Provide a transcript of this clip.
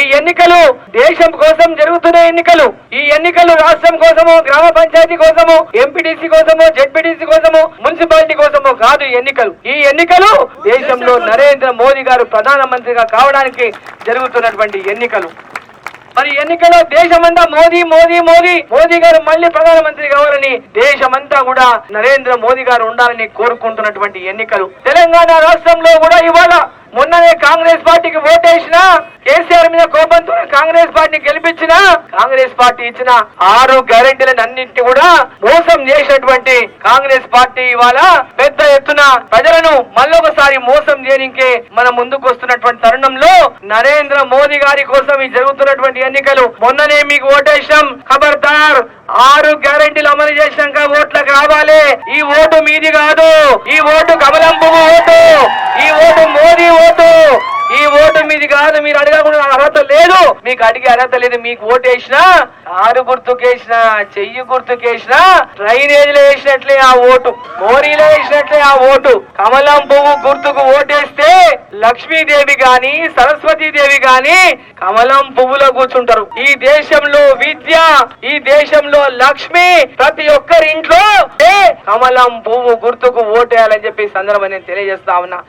ఈ ఎన్నికలు దేశం కోసం జరుగుతున్న ఎన్నికలు ఈ ఎన్నికలు రాష్ట్రం కోసము గ్రామ పంచాయతీ కోసము ఎంపీటీసీ కోసము జెడ్పీటీసీ కోసము మున్సిపాలిటీ కోసము కాదు ఎన్నికలు. ఈ ఎన్నికలు దేశంలో నరేంద్ర మోదీ గారు ప్రధానమంత్రిగా కావడానికి జరుగుతున్నటువంటి ఎన్నికలు. మరి ఎన్నికల్లో దేశమంతా మోదీ మోదీ మోదీ మోదీ గారు మళ్ళీ ప్రధానమంత్రి కావాలని దేశమంతా కూడా నరేంద్ర మోదీ గారు ఉండాలని కోరుకుంటున్నటువంటి ఎన్నికలు. తెలంగాణ రాష్ట్రంలో కూడా ఇవాళ మొన్ననే కాంగ్రెస్ పార్టీకి ఓటేసిన కేసీఆర్ మీద కోపంతో కాంగ్రెస్ పార్టీ గెలిపించిన కాంగ్రెస్ పార్టీ ఇచ్చిన ఆరు గ్యారెంటీలను అన్నింటి కూడా మోసం చేసినటువంటి కాంగ్రెస్ పార్టీ ఇవాళ పెద్ద ఎత్తున ప్రజలను మళ్ళొకసారి మోసం చేయనికే మన ముందుకు వస్తున్నటువంటి తరుణంలో నరేంద్ర మోదీ గారి కోసం ఈ జరుగుతున్నటువంటి ఎన్నికలు మొన్ననే మీకు ఓటేసినాం ఖబర్దార్ ఆరు గ్యారెంటీలు అమలు చేసినాక ఓట్లకు రావాలి. ఈ ఓటు మీది కాదు. ఈ ఓటు కమలం పువ్వు ఓటు ఈ ఓటు మోదీ ఓటు ఈ ఓటు మీది కాదు మీరు అడగకుండా అర్హత లేదు. మీకు అడిగే అర్హత లేదు మీకు ఓటు వేసినా ఆరు గుర్తుకేసినా చెయ్యి గుర్తుకేసినా డ్రైనేజీలో వేసినట్లే ఆ ఓటు మోరీలో వేసినట్లే ఆ ఓటు. కమలం పువ్వు గుర్తుకు ఓటేస్తే లక్ష్మీదేవి గాని సరస్వతీదేవి గాని కమలం పువ్వులో కూర్చుంటారు. ఈ దేశంలో విద్య ఈ దేశంలో లక్ష్మి ప్రతి ఒక్కరి ఇంట్లో ఏ కమలం పువ్వు గుర్తుకు ఓటేయాలని చెప్పి సందర్భం నేను తెలియజేస్తా ఉన్నా.